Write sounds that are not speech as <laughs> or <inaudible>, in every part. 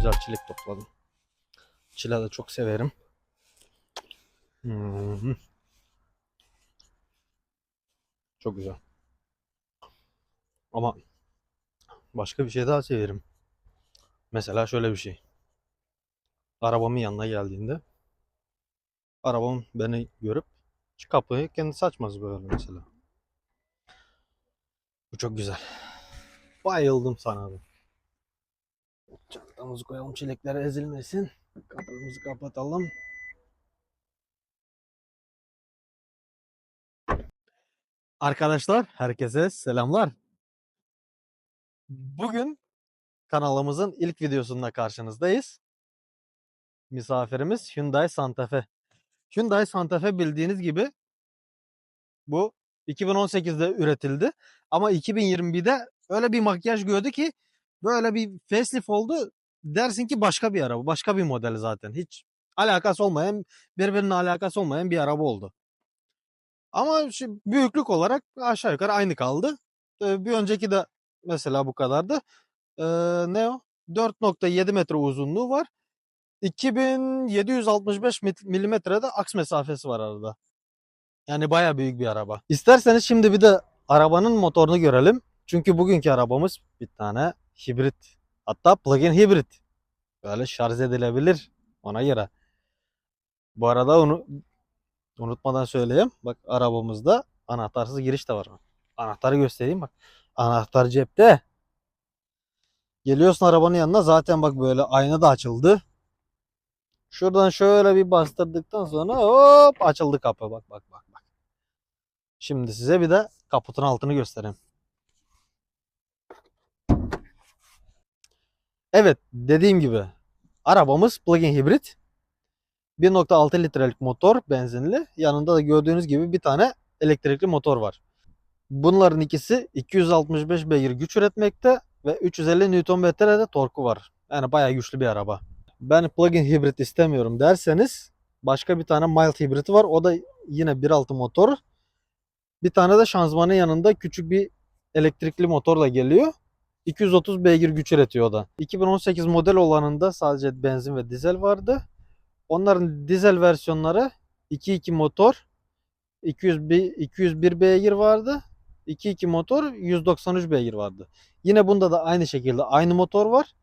güzel çilek topladım. Çile de çok severim. Hmm. Çok güzel. Ama başka bir şey daha severim. Mesela şöyle bir şey. Arabamın yanına geldiğinde arabam beni görüp kapıyı kendisi açmaz böyle mesela. Bu çok güzel. Bayıldım sana da. Çantamızı koyalım çilekler ezilmesin. Kapımızı kapatalım. Arkadaşlar herkese selamlar. Bugün kanalımızın ilk videosunda karşınızdayız. Misafirimiz Hyundai Santa Fe. Hyundai Santa Fe bildiğiniz gibi bu 2018'de üretildi. Ama 2021'de öyle bir makyaj gördü ki böyle bir facelift oldu. Dersin ki başka bir araba, başka bir model zaten. Hiç alakası olmayan, birbirine alakası olmayan bir araba oldu. Ama şu büyüklük olarak aşağı yukarı aynı kaldı. Ee, Bir önceki de mesela bu kadardı. Ee, ne o? 4.7 metre uzunluğu var. 2765 mit- milimetrede aks mesafesi var arada. Yani baya büyük bir araba. İsterseniz şimdi bir de arabanın motorunu görelim. Çünkü bugünkü arabamız bir tane hibrit. Hatta plug-in hibrit. Böyle şarj edilebilir ona göre. Bu arada onu unutmadan söyleyeyim. Bak arabamızda anahtarsız giriş de var. Anahtarı göstereyim bak. Anahtar cepte. Geliyorsun arabanın yanına zaten bak böyle ayna da açıldı. Şuradan şöyle bir bastırdıktan sonra hop açıldı kapı. Bak bak bak bak. Şimdi size bir de kaputun altını göstereyim. Evet dediğim gibi arabamız plug-in hibrit. 1.6 litrelik motor benzinli. Yanında da gördüğünüz gibi bir tane elektrikli motor var. Bunların ikisi 265 beygir güç üretmekte ve 350 Nm de torku var. Yani bayağı güçlü bir araba. Ben plug-in hibrit istemiyorum derseniz başka bir tane mild hibriti var. O da yine 1.6 motor. Bir tane de şanzımanın yanında küçük bir elektrikli motorla geliyor. 230 beygir güç üretiyor o da. 2018 model olanında sadece benzin ve dizel vardı. Onların dizel versiyonları 2.2 motor 201, 201 beygir vardı. 2.2 motor 193 beygir vardı. Yine bunda da aynı şekilde aynı motor var.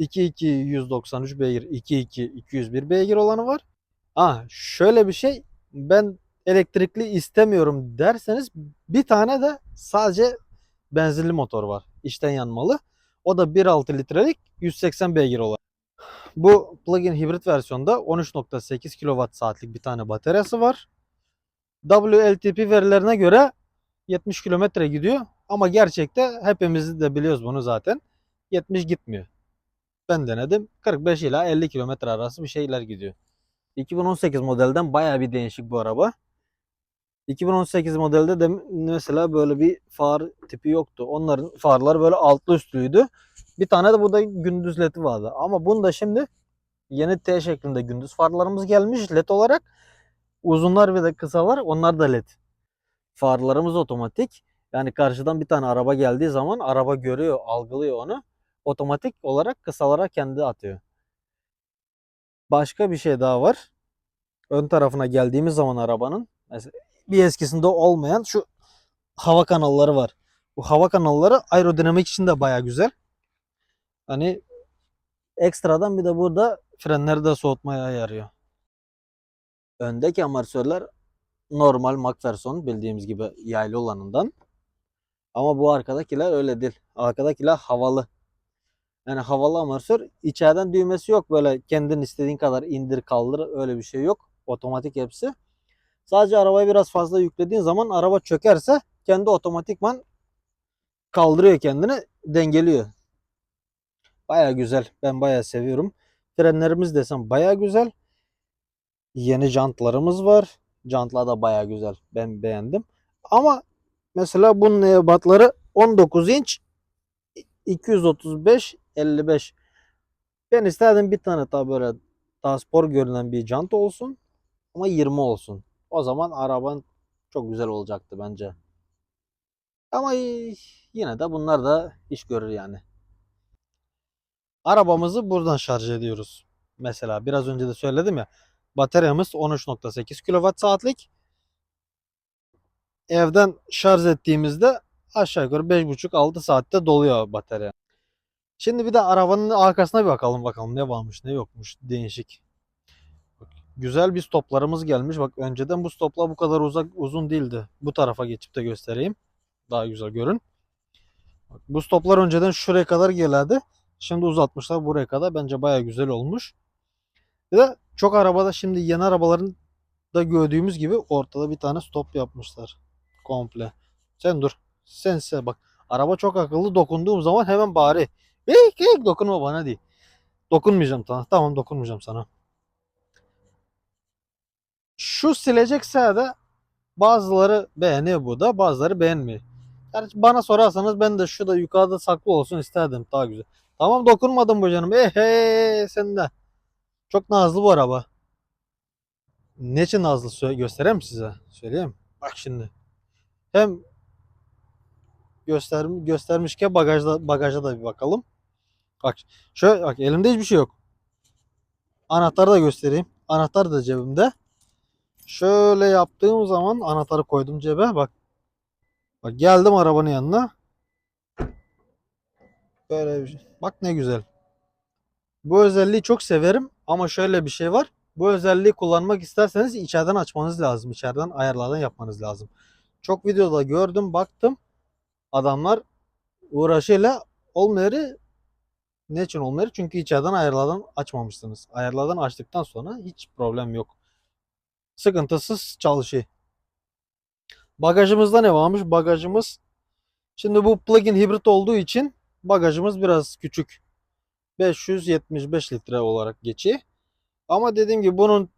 2.2 193 beygir, 2.2 201 beygir olanı var. Ha şöyle bir şey ben elektrikli istemiyorum derseniz bir tane de sadece benzinli motor var. İçten yanmalı. O da 1.6 litrelik 180 beygir olan. Bu plug-in hibrit versiyonda 13.8 kWh saatlik bir tane bataryası var. WLTP verilerine göre 70 km gidiyor ama gerçekte hepimiz de biliyoruz bunu zaten. 70 gitmiyor. Ben denedim. 45 ila 50 km arası bir şeyler gidiyor. 2018 modelden baya bir değişik bu araba. 2018 modelde de mesela böyle bir far tipi yoktu. Onların farları böyle altlı üstlüydü. Bir tane de burada gündüz ledi vardı. Ama bunda şimdi yeni T şeklinde gündüz farlarımız gelmiş led olarak. Uzunlar ve de kısalar onlar da led. Farlarımız otomatik. Yani karşıdan bir tane araba geldiği zaman araba görüyor, algılıyor onu. Otomatik olarak kısalara kendi atıyor. Başka bir şey daha var. Ön tarafına geldiğimiz zaman arabanın bir eskisinde olmayan şu hava kanalları var. Bu hava kanalları aerodinamik için de baya güzel. Hani ekstradan bir de burada frenleri de soğutmaya yarıyor. Öndeki amortisörler normal McPherson bildiğimiz gibi yaylı olanından. Ama bu arkadakiler öyle değil. Arkadakiler havalı. Yani havalı amortisör içeriden düğmesi yok. Böyle kendin istediğin kadar indir kaldır öyle bir şey yok. Otomatik hepsi. Sadece arabayı biraz fazla yüklediğin zaman araba çökerse kendi otomatikman kaldırıyor kendini dengeliyor. Baya güzel. Ben baya seviyorum. Frenlerimiz desem baya güzel. Yeni jantlarımız var. Jantlar da baya güzel. Ben beğendim. Ama mesela bunun ebatları 19 inç 235 55. Ben isterdim bir tane daha böyle daha spor görünen bir jant olsun ama 20 olsun. O zaman araban çok güzel olacaktı bence. Ama yine de bunlar da iş görür yani. Arabamızı buradan şarj ediyoruz. Mesela biraz önce de söyledim ya. Bataryamız 13.8 kWh saatlik. Evden şarj ettiğimizde aşağı yukarı 5,5-6 saatte doluyor batarya. Şimdi bir de arabanın arkasına bir bakalım bakalım ne varmış ne yokmuş değişik. Güzel bir stoplarımız gelmiş. Bak önceden bu stoplar bu kadar uzak uzun değildi. Bu tarafa geçip de göstereyim. Daha güzel görün. Bak, bu stoplar önceden şuraya kadar gelirdi. Şimdi uzatmışlar buraya kadar. Bence baya güzel olmuş. Bir de çok arabada şimdi yeni arabaların da gördüğümüz gibi ortada bir tane stop yapmışlar. Komple. Sen dur. Sen sen bak. Araba çok akıllı dokunduğum zaman hemen bari. Hey, hey, dokunma bana değil. Dokunmayacağım sana. Tamam dokunmayacağım sana. Şu silecekse de bazıları beğeniyor bu da bazıları beğenmiyor. Yani bana sorarsanız ben de şu da yukarıda saklı olsun isterdim daha güzel. Tamam dokunmadım bu canım. Eh hey, sen de. Çok nazlı bu araba. Ne için nazlı göstereyim size? Söyleyeyim. Bak şimdi. Hem göster göstermişken bagajda bagaja da bir bakalım. Bak şöyle bak elimde hiçbir şey yok. Anahtarı da göstereyim. Anahtar da cebimde. Şöyle yaptığım zaman anahtarı koydum cebe. Bak. Bak geldim arabanın yanına. Böyle bir şey. Bak ne güzel. Bu özelliği çok severim ama şöyle bir şey var. Bu özelliği kullanmak isterseniz içeriden açmanız lazım. İçeriden ayarlardan yapmanız lazım. Çok videoda gördüm, baktım. Adamlar uğraşıyla olmayarı ne için olmayarı? Çünkü içeriden ayarlardan açmamışsınız. Ayarlardan açtıktan sonra hiç problem yok. Sıkıntısız çalışıyor. Bagajımızda ne varmış? Bagajımız şimdi bu plug-in hibrit olduğu için bagajımız biraz küçük. 575 litre olarak geçiyor. Ama dediğim gibi bunun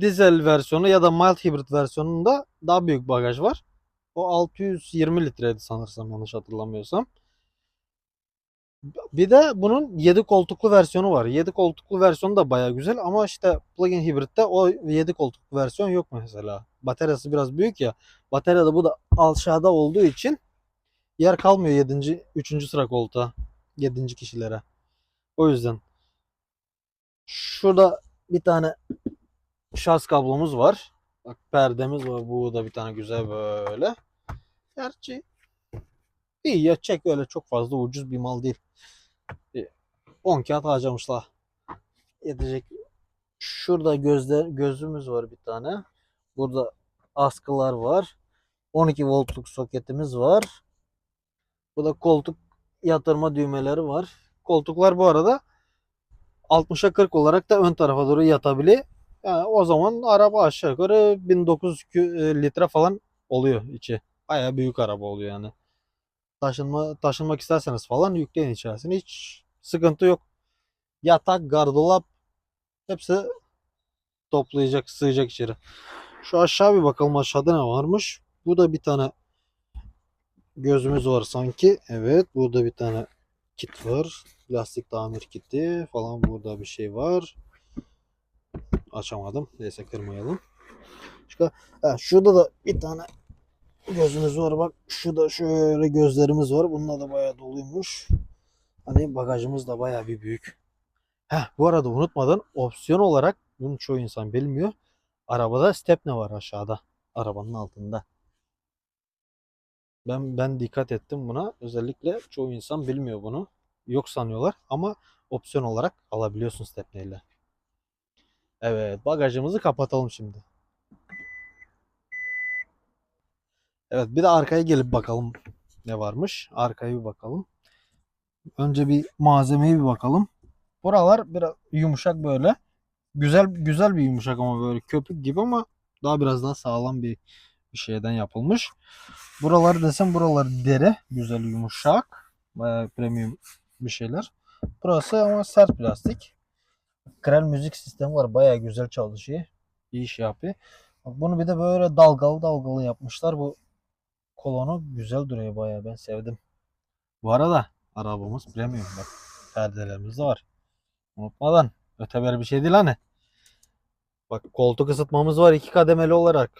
dizel versiyonu ya da mild hibrit versiyonunda daha büyük bagaj var. O 620 litreydi sanırsam yanlış hatırlamıyorsam. Bir de bunun 7 koltuklu versiyonu var. 7 koltuklu versiyonu da baya güzel ama işte plug-in hibritte o 7 koltuklu versiyon yok mesela. Bataryası biraz büyük ya. Bataryada bu da aşağıda olduğu için yer kalmıyor 7. 3. sıra koltuğa. 7. kişilere. O yüzden. Şurada bir tane şarj kablomuz var. Bak perdemiz var. Bu da bir tane güzel böyle. Gerçi iyi ya çek öyle çok fazla ucuz bir mal değil. Bir 10 kağıt harcamışlar. Yetecek. Şurada gözler, gözümüz var bir tane. Burada askılar var. 12 voltluk soketimiz var. Burada koltuk yatırma düğmeleri var. Koltuklar bu arada 60'a 40 olarak da ön tarafa doğru yatabiliyor. Yani o zaman araba aşağı yukarı 1900 kü- e, litre falan oluyor içi. Baya büyük araba oluyor yani. Taşınma taşınmak isterseniz falan yükleyin içerisine. Hiç sıkıntı yok. Yatak, gardırop hepsi toplayacak, sığacak içeri. Şu aşağı bir bakalım aşağıda ne varmış. Bu da bir tane gözümüz var sanki. Evet, burada bir tane kit var. Lastik tamir kiti falan burada bir şey var. Açamadım. Neyse kırmayalım. Şurada da bir tane gözümüz var. Bak şurada şöyle gözlerimiz var. Bununla da bayağı doluymuş. Hani bagajımız da bayağı bir büyük. Heh, bu arada unutmadan opsiyon olarak bunu çoğu insan bilmiyor. Arabada stepne var aşağıda. Arabanın altında. Ben ben dikkat ettim buna. Özellikle çoğu insan bilmiyor bunu. Yok sanıyorlar ama opsiyon olarak alabiliyorsun stepneyle. Evet, bagajımızı kapatalım şimdi. Evet, bir de arkaya gelip bakalım ne varmış. Arkaya bir bakalım. Önce bir malzemeye bir bakalım. Buralar biraz yumuşak böyle. Güzel güzel bir yumuşak ama böyle köpük gibi ama daha biraz daha sağlam bir bir şeyden yapılmış. Buraları desem buralar deri. Güzel yumuşak. Bayağı premium bir şeyler. Burası ama sert plastik. Krel müzik sistemi var. Bayağı güzel çalışıyor. İyi iş yapıyor. Bak bunu bir de böyle dalgalı dalgalı yapmışlar. Bu kolonu güzel duruyor bayağı. Ben sevdim. Bu arada arabamız premium. Bak perdelerimiz de var. Unutmadan. Öteber bir şey değil hani. Bak koltuk ısıtmamız var iki kademeli olarak.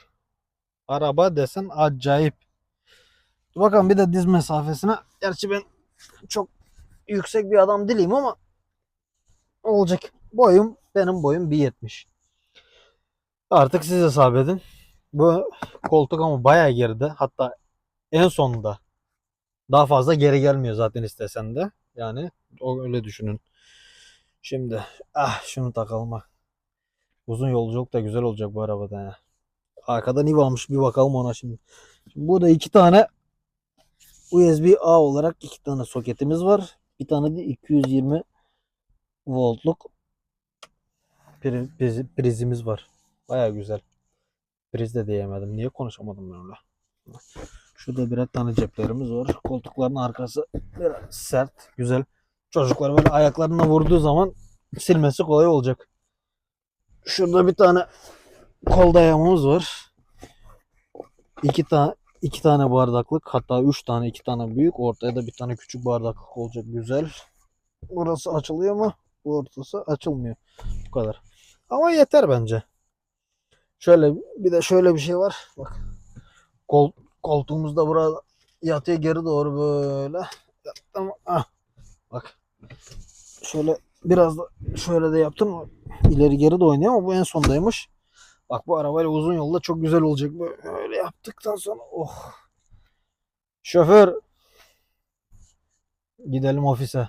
Araba desen acayip. Dur bakalım bir de diz mesafesine. Gerçi ben çok yüksek bir adam değilim ama olacak. Boyum benim boyum 1.70. Artık siz hesap edin. Bu koltuk ama bayağı geride. Hatta en sonunda. Daha fazla geri gelmiyor zaten istesen de. Yani öyle düşünün. Şimdi ah şunu takalım ha. Uzun yolculuk da güzel olacak bu arabada ya. Arkadan iyi varmış bir bakalım ona şimdi. şimdi burada iki tane USB A olarak iki tane soketimiz var. Bir tane de 220 voltluk pri- priz- prizimiz var. Baya güzel. Priz de diyemedim. Niye konuşamadım ben öyle? Şurada birer tane ceplerimiz var. Koltukların arkası biraz sert, güzel. Çocuklar böyle ayaklarına vurduğu zaman silmesi kolay olacak. Şurada bir tane kol dayamamız var. İki tane iki tane bardaklık hatta üç tane iki tane büyük ortaya da bir tane küçük bardaklık olacak güzel. Burası açılıyor mu? Bu ortası açılmıyor. Bu kadar. Ama yeter bence. Şöyle bir de şöyle bir şey var. Bak. Kol, koltuğumuz da burada yatıyor geri doğru böyle. Yattım. Ah. Bak. Şöyle biraz da şöyle de yaptım. İleri geri de oynuyor ama bu en sondaymış. Bak bu arabayla uzun yolda çok güzel olacak. Böyle yaptıktan sonra oh. Şoför. Gidelim ofise.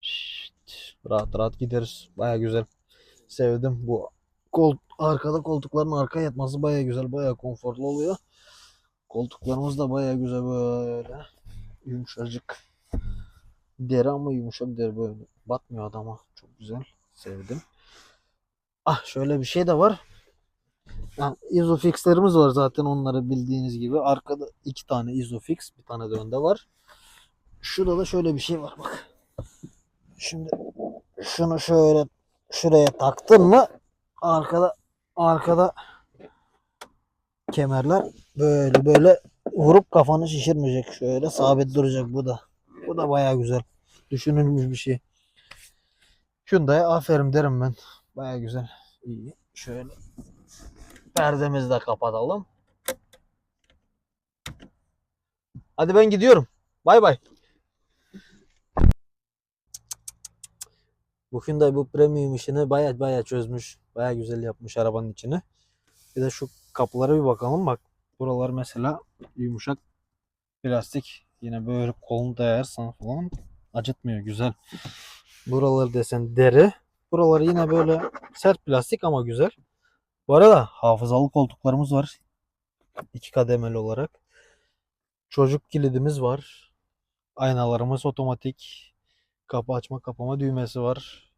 Şşt, rahat rahat gideriz. Baya güzel. Sevdim bu. Kol, arkada koltukların arka yatması baya güzel. Baya konforlu oluyor. Koltuklarımız da baya güzel böyle. Yumuşacık. Deri ama yumuşak deri böyle. Batmıyor adama. Çok güzel. Sevdim. Ah şöyle bir şey de var. Yani Isofix'lerimiz var zaten onları bildiğiniz gibi. Arkada iki tane Isofix, bir tane de önde var. Şurada da şöyle bir şey var bak. Şimdi şunu şöyle şuraya taktın mı arkada arkada kemerler böyle böyle vurup kafanı şişirmeyecek. Şöyle sabit duracak bu da. Bu da baya güzel. Düşünülmüş bir şey. Hyundai'ye aferin derim ben. Baya güzel. İyi. Şöyle perdemizi de kapatalım. Hadi ben gidiyorum. Bay bay. Bu Hyundai bu premium işini baya baya çözmüş. Baya güzel yapmış arabanın içini. Bir de şu kapılara bir bakalım. Bak buralar mesela yumuşak plastik. Yine böyle kolunu dayarsan falan acıtmıyor. Güzel. Buraları desen deri. Buraları yine böyle sert plastik ama güzel. Bu arada hafızalı koltuklarımız var. İki kademeli olarak. Çocuk kilidimiz var. Aynalarımız otomatik. Kapı açma kapama düğmesi var.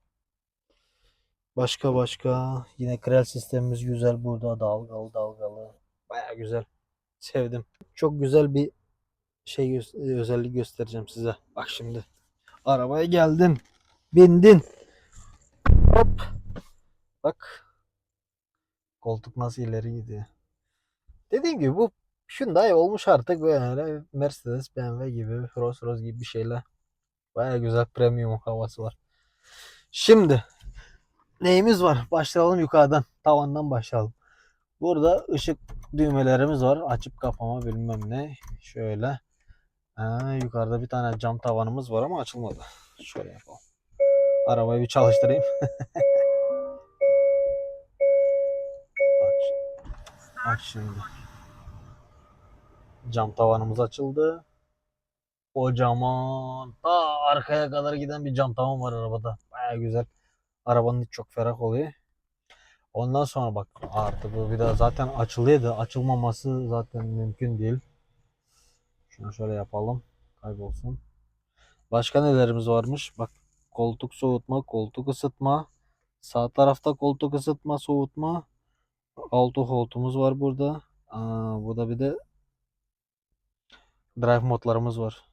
Başka başka. Yine krel sistemimiz güzel burada. Dalgalı dalgalı. Baya güzel. Sevdim. Çok güzel bir şey gö- özellik göstereceğim size. Bak şimdi. Arabaya geldin. Bindin. Hop. Bak. Koltuk nasıl ileri gidiyor. Dediğim gibi bu Hyundai olmuş artık böyle Mercedes, BMW gibi, Rolls Royce gibi bir şeyler. Baya güzel premium havası var. Şimdi neyimiz var? Başlayalım yukarıdan. Tavandan başlayalım. Burada ışık düğmelerimiz var. Açıp kapama bilmem ne. Şöyle. Ha, yukarıda bir tane cam tavanımız var ama açılmadı. Şöyle yapalım. Arabayı bir çalıştırayım. Bak, şi- bak şimdi. Cam tavanımız açıldı. Kocaman ta arkaya kadar giden bir cam tavan var arabada. Baya güzel. Arabanın içi çok ferah oluyor. Ondan sonra bak artık bu bir de zaten açılıydı. Açılmaması zaten mümkün değil. Şunu şöyle yapalım. Kaybolsun. Başka nelerimiz varmış? Bak koltuk soğutma, koltuk ısıtma. Sağ tarafta koltuk ısıtma, soğutma. Auto koltuğumuz var burada. Aa, burada bir de drive modlarımız var.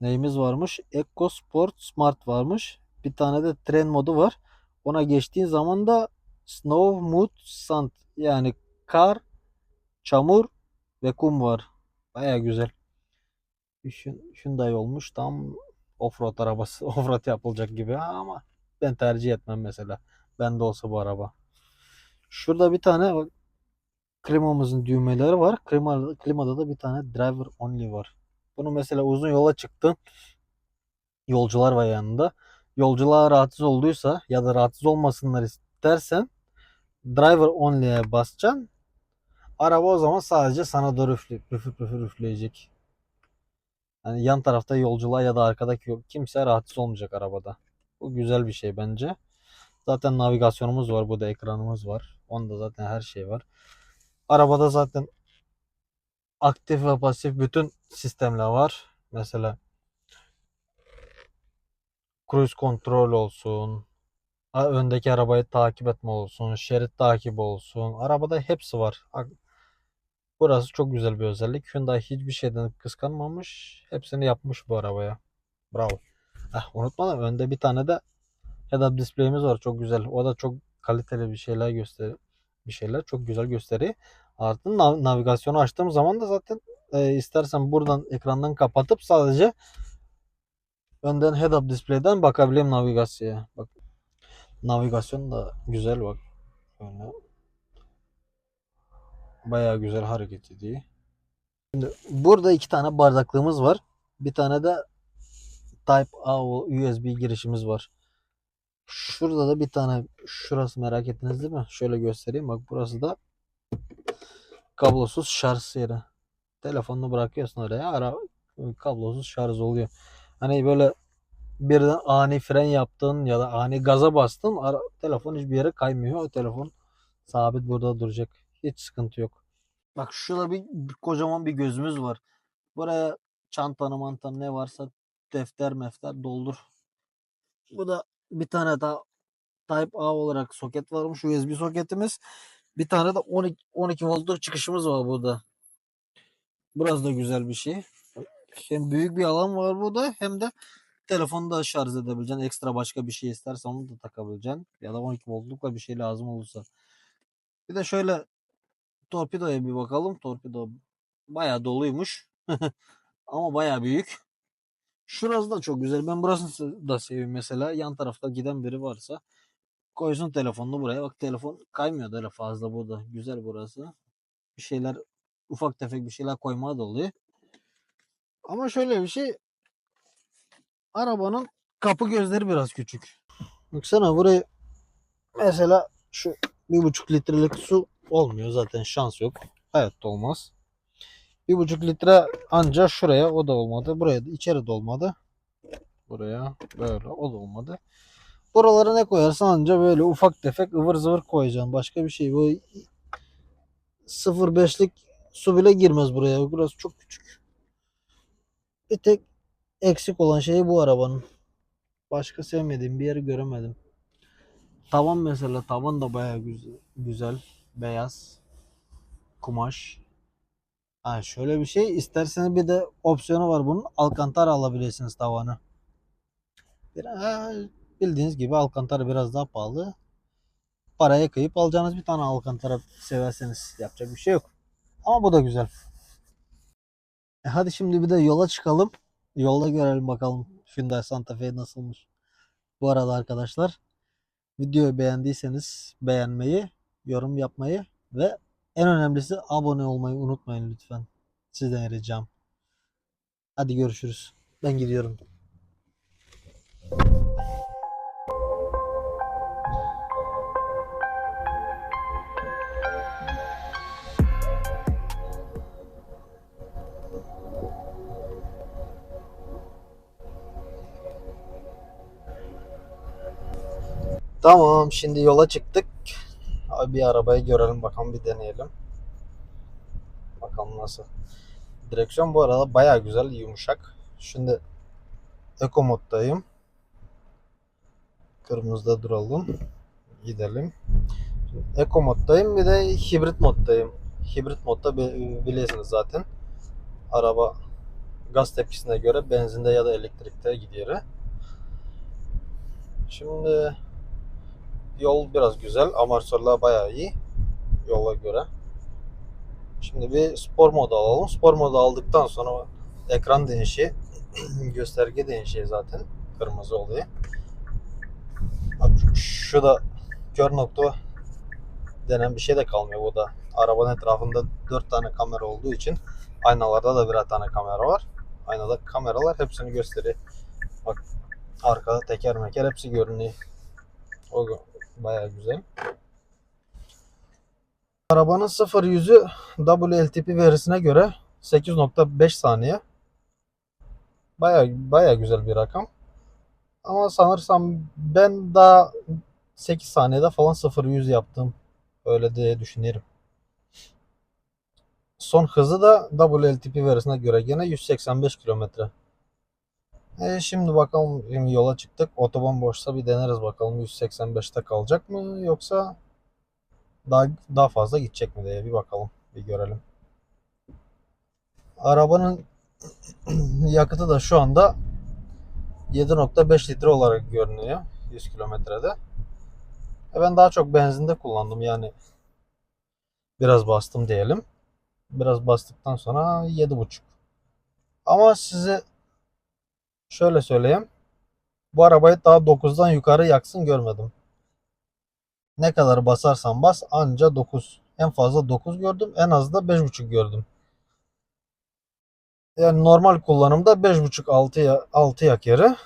Neyimiz varmış? Eco Sport Smart varmış. Bir tane de tren modu var. Ona geçtiğin zaman da Snow, Mud, Sand yani kar, çamur ve kum var. Baya güzel. Hyundai olmuş tam offroad arabası. <laughs> Offroad yapılacak gibi ama ben tercih etmem mesela. Bende olsa bu araba. Şurada bir tane klimamızın düğmeleri var. Klima, klimada da bir tane driver only var. Bunu mesela uzun yola çıktın. Yolcular var yanında. yolculuğa rahatsız olduysa ya da rahatsız olmasınlar istersen driver only'e basacaksın. Araba o zaman sadece sana doğru üflü, üfür üfür üfleyecek. Yani yan tarafta yolculuğa ya da arkadaki yol- kimse rahatsız olmayacak arabada. Bu güzel bir şey bence. Zaten navigasyonumuz var. Burada ekranımız var. Onda zaten her şey var. Arabada zaten aktif ve pasif bütün sistemler var. Mesela cruise kontrol olsun. Öndeki arabayı takip etme olsun. Şerit takibi olsun. Arabada hepsi var. Burası çok güzel bir özellik. Hyundai hiçbir şeyden kıskanmamış. Hepsini yapmış bu arabaya. Bravo. Ah, unutma da önde bir tane de head-up display'imiz var. Çok güzel. O da çok kaliteli bir şeyler gösteriyor. Bir şeyler çok güzel gösteriyor. Artı nav- navigasyonu açtığım zaman da zaten e, istersen buradan ekrandan kapatıp sadece önden head-up display'den bakabileyim navigasyona. Bak navigasyon da güzel bak. Böyle. Bayağı güzel hareket ediyor. Şimdi burada iki tane bardaklığımız var. Bir tane de Type A USB girişimiz var. Şurada da bir tane şurası merak ettiniz değil mi? Şöyle göstereyim. Bak burası da kablosuz şarj yeri. Telefonunu bırakıyorsun oraya. Ara kablosuz şarj oluyor. Hani böyle birden ani fren yaptın ya da ani gaza bastın ara, telefon hiçbir yere kaymıyor. O telefon sabit burada duracak. Hiç sıkıntı yok. Bak şurada bir, bir kocaman bir gözümüz var. Buraya çantanı mantanı ne varsa defter mefter doldur. Bu da bir tane daha Type A olarak soket varmış. USB soketimiz. Bir tane de 12, 12 voltluk çıkışımız var burada. Burası da güzel bir şey. Hem büyük bir alan var burada hem de telefonu da şarj edebileceksin. Ekstra başka bir şey istersen onu da takabileceksin. Ya da 12 voltlukla bir şey lazım olursa. Bir de şöyle torpidoya bir bakalım. Torpido bayağı doluymuş. <laughs> Ama bayağı büyük. Şurası da çok güzel. Ben burasını da seviyorum mesela. Yan tarafta giden biri varsa koysun telefonunu buraya. Bak telefon kaymıyor da öyle fazla burada. Güzel burası. Bir şeyler ufak tefek bir şeyler koymaya da oluyor. Ama şöyle bir şey arabanın kapı gözleri biraz küçük. Baksana buraya mesela şu bir buçuk litrelik su olmuyor zaten şans yok. Hayatta olmaz. Bir buçuk litre ancak şuraya o da olmadı. Buraya da içeri de olmadı. Buraya böyle o da olmadı. Buralara ne koyarsan anca böyle ufak tefek ıvır zıvır koyacaksın. Başka bir şey. Bu 0.5'lik su bile girmez buraya. Burası çok küçük. Bir tek eksik olan şey bu arabanın. Başka sevmediğim bir yeri göremedim. Tavan mesela tavan da bayağı güzel, güzel beyaz kumaş. Ha şöyle bir şey isterseniz bir de opsiyonu var bunun. Alcantara alabilirsiniz tavanı. Bir, ha, bildiğiniz gibi Alcantara biraz daha pahalı. Paraya kıyıp alacağınız bir tane Alcantara severseniz yapacak bir şey yok. Ama bu da güzel. E hadi şimdi bir de yola çıkalım. Yolda görelim bakalım Hyundai Santa Fe nasılmış. Bu arada arkadaşlar videoyu beğendiyseniz beğenmeyi, yorum yapmayı ve en önemlisi abone olmayı unutmayın lütfen. Sizden ricam. Hadi görüşürüz. Ben gidiyorum. Tamam şimdi yola çıktık. Abi bir arabayı görelim bakalım bir deneyelim. Bakalım nasıl. Direksiyon bu arada baya güzel yumuşak. Şimdi Eco moddayım. Kırmızıda duralım. Gidelim. Eco moddayım bir de hibrit moddayım. Hibrit modda bi- biliyorsunuz zaten. Araba gaz tepkisine göre benzinde ya da elektrikte gidiyor. Şimdi yol biraz güzel. Amortisörler bayağı iyi. Yola göre. Şimdi bir spor modu alalım. Spor modu aldıktan sonra ekran değişiyor. <clears throat> Gösterge değişiyor zaten. Kırmızı oluyor. Bak şu da kör nokta denen bir şey de kalmıyor bu da. Arabanın etrafında 4 tane kamera olduğu için aynalarda da birer tane kamera var. Aynada kameralar hepsini gösteriyor. Bak Arkada teker meker hepsi görünüyor. O bayağı güzel. Arabanın 0 yüzü WLTP verisine göre 8.5 saniye. Baya baya güzel bir rakam. Ama sanırsam ben daha 8 saniyede falan 0 100 yaptım. Öyle diye düşünüyorum. Son hızı da WLTP verisine göre gene 185 kilometre. E şimdi bakalım şimdi yola çıktık. Otoban boşsa bir deneriz bakalım 185'te kalacak mı yoksa daha daha fazla gidecek mi diye bir bakalım. Bir görelim. Arabanın <clears throat> yakıtı da şu anda 7.5 litre olarak görünüyor 100 kilometrede. E ben daha çok benzinde kullandım yani biraz bastım diyelim. Biraz bastıktan sonra 7.5. Ama size şöyle söyleyeyim. Bu arabayı daha 9'dan yukarı yaksın görmedim. Ne kadar basarsan bas anca 9. En fazla 9 gördüm. En az da 5.5 gördüm. Yani normal kullanımda 5.5 6 ya 6 yak yarı.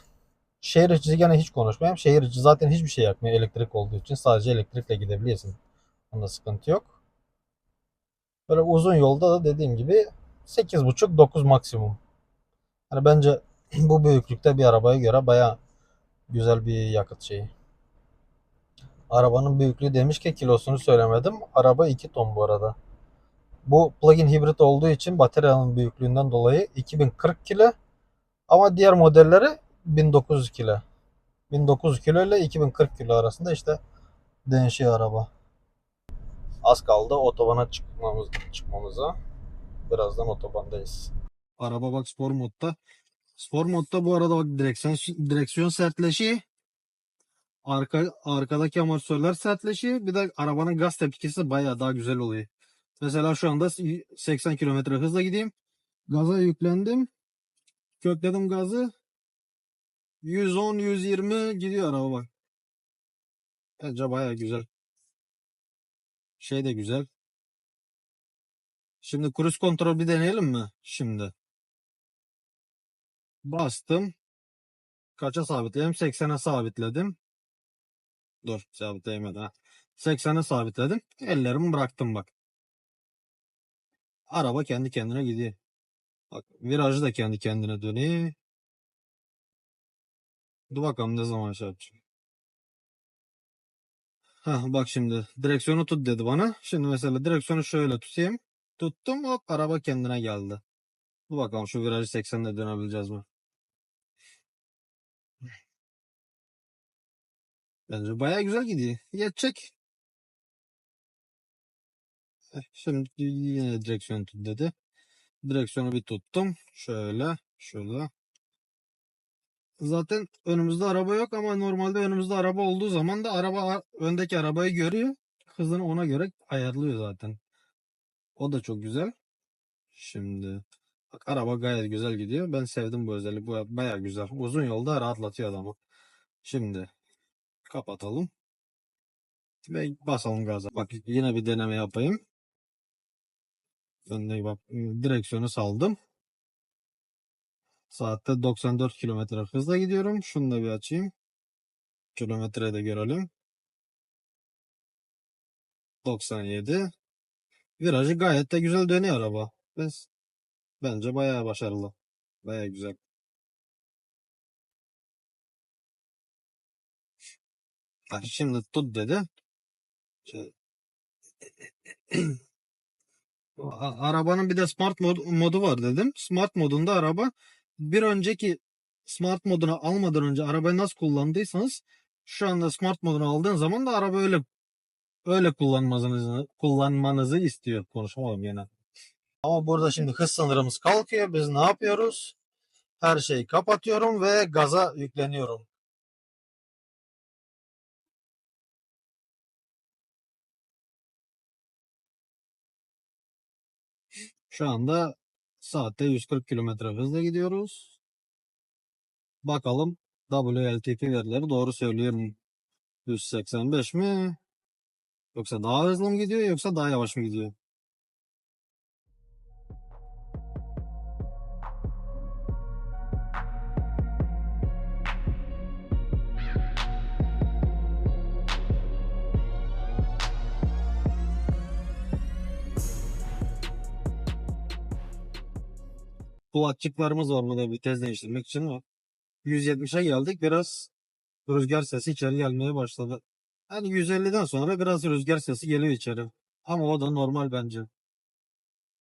Şehir içi gene hiç konuşmayayım. Şehir içi zaten hiçbir şey yakmıyor elektrik olduğu için. Sadece elektrikle gidebiliyorsun. Onda sıkıntı yok. Böyle uzun yolda da dediğim gibi 8.5-9 maksimum. Yani bence bu büyüklükte bir arabaya göre baya güzel bir yakıt şeyi. Arabanın büyüklüğü demiş ki kilosunu söylemedim. Araba 2 ton bu arada. Bu plug-in hibrit olduğu için bataryanın büyüklüğünden dolayı 2040 kilo ama diğer modelleri 1900 kilo. 1900 kilo ile 2040 kilo arasında işte değişiyor araba. Az kaldı otobana çıkmamız çıkmamıza. Birazdan otobandayız. Araba bak spor modda. Spor modda bu arada bak direksiyon direksiyon sertleşiyor. Arka arkadaki amortisörler sertleşiyor. Bir de arabanın gaz tepkisi bayağı daha güzel oluyor. Mesela şu anda 80 km hızla gideyim. Gaza yüklendim. Kökledim gazı. 110-120 gidiyor araba bak. Bence bayağı güzel. Şey de güzel. Şimdi cruise kontrol bir deneyelim mi? Şimdi. Bastım. Kaça sabitledim? 80'e sabitledim. Dur sabitleyemedi ha. 80'e sabitledim. Ellerimi bıraktım bak. Araba kendi kendine gidiyor. Bak virajı da kendi kendine dönüyor. Dur bakalım ne zaman şey yapacağım. Heh, bak şimdi direksiyonu tut dedi bana. Şimdi mesela direksiyonu şöyle tutayım. Tuttum hop araba kendine geldi. Dur bakalım şu virajı 80'de dönebileceğiz mi? Bence baya güzel gidiyor. Yetecek. Eh, Şimdi yine direksiyon tut dedi. Direksiyonu bir tuttum. Şöyle, şöyle. Zaten önümüzde araba yok ama normalde önümüzde araba olduğu zaman da araba öndeki arabayı görüyor. Hızını ona göre ayarlıyor zaten. O da çok güzel. Şimdi bak araba gayet güzel gidiyor. Ben sevdim bu özelliği. Bu baya güzel. Uzun yolda rahatlatıyor adamı. Şimdi kapatalım. Ve basalım gaza. Bak yine bir deneme yapayım. Önüne bak direksiyonu saldım. Saatte 94 kilometre hızla gidiyorum. Şunu da bir açayım. Kilometre de görelim. 97. Virajı gayet de güzel dönüyor araba. Biz, bence bayağı başarılı. Bayağı güzel. Bak şimdi tut dedi. Şey, <clears throat> A- Arabanın bir de smart mod, modu var dedim. Smart modunda araba bir önceki smart modunu almadan önce arabayı nasıl kullandıysanız şu anda smart modunu aldığın zaman da araba öyle öyle kullanmanızı kullanmanızı istiyor. Konuşamadım yine. Ama burada şimdi hız sınırımız kalkıyor. Biz ne yapıyoruz? Her şeyi kapatıyorum ve gaza yükleniyorum. Şu anda saatte 140 kilometre hızla gidiyoruz. Bakalım WLTP verileri doğru söylüyor mu? 185 mi? Yoksa daha hızlı mı gidiyor yoksa daha yavaş mı gidiyor? Kulakçıklarımız var burada vites değiştirmek için. 170'e geldik. Biraz rüzgar sesi içeri gelmeye başladı. Yani 150'den sonra biraz rüzgar sesi geliyor içeri. Ama o da normal bence.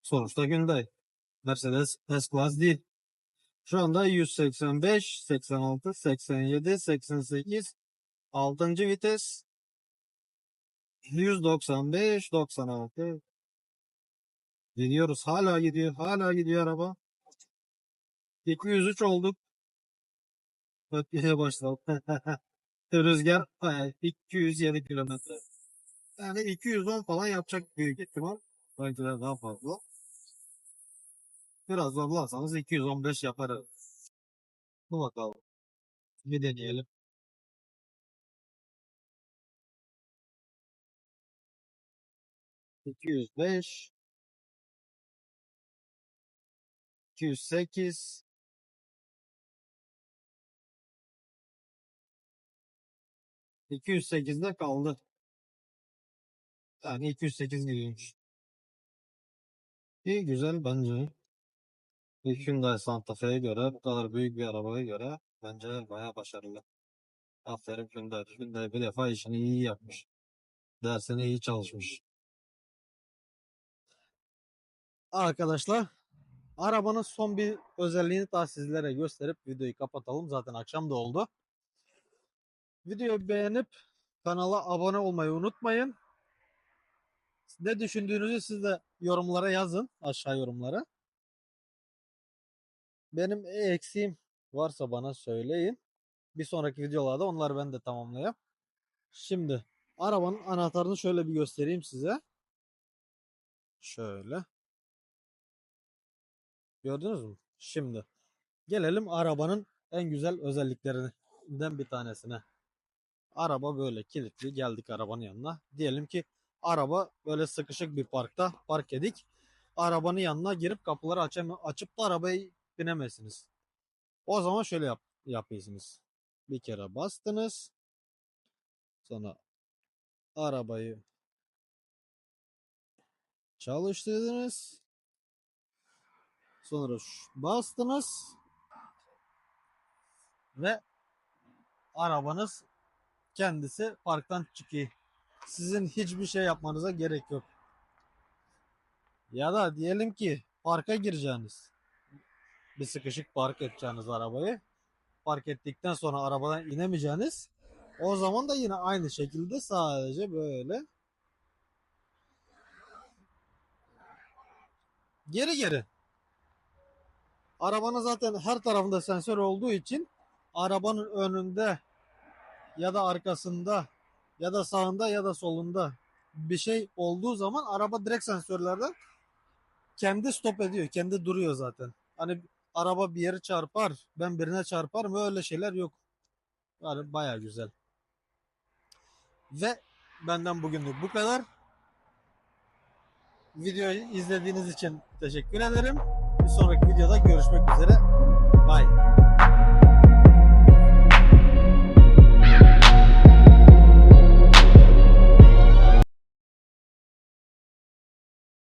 Sonuçta Hyundai. Mercedes S-Class değil. Şu anda 185, 86, 87, 88, 6. vites. 195, 96. Gidiyoruz. Hala gidiyor. Hala gidiyor araba. 203 olduk. Ötmeye başladı. <laughs> Rüzgar ay, 207 kilometre. Yani 210 falan yapacak büyük ihtimal. De daha fazla. Biraz zorlarsanız 215 yaparız. Bu bakalım. Bir deneyelim. İki yüz beş, iki yüz sekiz, iki yüz sekizde kaldı. Yani 208 gidiyormuş. İyi güzel bence. Bir Hyundai Santa Fe'ye göre, bu kadar büyük bir arabaya göre bence bayağı başarılı. Aferin Hyundai. Hyundai bir defa işini iyi yapmış. Dersini iyi çalışmış. Arkadaşlar, arabanın son bir özelliğini daha sizlere gösterip videoyu kapatalım. Zaten akşam da oldu. Videoyu beğenip kanala abone olmayı unutmayın. Ne düşündüğünüzü siz de yorumlara yazın. Aşağı yorumlara. Benim eksiğim varsa bana söyleyin. Bir sonraki videolarda onları ben de tamamlayayım. Şimdi arabanın anahtarını şöyle bir göstereyim size. Şöyle. Gördünüz mü? Şimdi gelelim arabanın en güzel özelliklerinden bir tanesine. Araba böyle kilitli. Geldik arabanın yanına. Diyelim ki araba böyle sıkışık bir parkta park edik. Arabanın yanına girip kapıları açam açıp da arabayı binemezsiniz. O zaman şöyle yap yapıyorsunuz. Bir kere bastınız. Sonra arabayı çalıştırdınız. Sonra bastınız. Ve arabanız kendisi parktan çıkıyor. Sizin hiçbir şey yapmanıza gerek yok. Ya da diyelim ki parka gireceğiniz. Bir sıkışık park edeceğiniz arabayı. Park ettikten sonra arabadan inemeyeceğiniz. O zaman da yine aynı şekilde sadece böyle geri geri. Arabanın zaten her tarafında sensör olduğu için arabanın önünde ya da arkasında ya da sağında ya da solunda bir şey olduğu zaman araba direkt sensörlerden kendi stop ediyor. Kendi duruyor zaten. Hani araba bir yere çarpar, ben birine çarpar mı öyle şeyler yok. Yani baya güzel. Ve benden bugünlük bu kadar. Videoyu izlediğiniz için teşekkür ederim. Bir sonraki videoda görüşmek üzere. Bye.